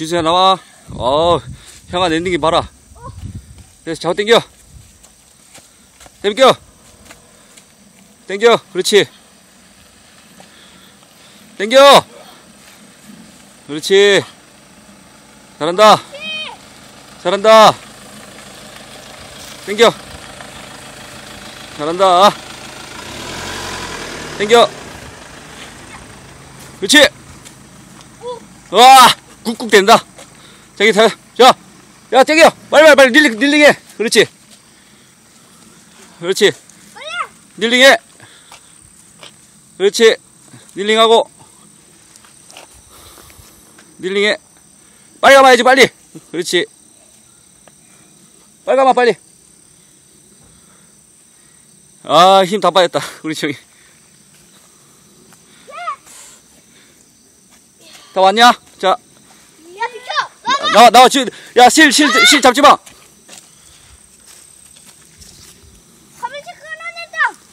지수야 나와. 어, 형아 랜딩기 봐라. 그래서 좌우 당겨. 당겨. 당겨. 그렇지. 당겨. 그렇지. 잘한다. 잘한다. 당겨. 잘한다. 당겨. 그렇지. 와, 꾹꾹 된다. 저기 자, 자, 야, 땡겨. 빨리 빨리 빨리 닐링 닐링해. 그렇지. 그렇지. 닐링해. 그렇지. 닐링하고. 닐링해. 빨리 가봐야지 빨리. 그렇지. 빨리 가봐 빨리. 아, 힘 다 빠졌다. 우리 저기. 다 왔냐? 자! 나와, 나와, 지금, 야, 실, 실, 실 잡지 마!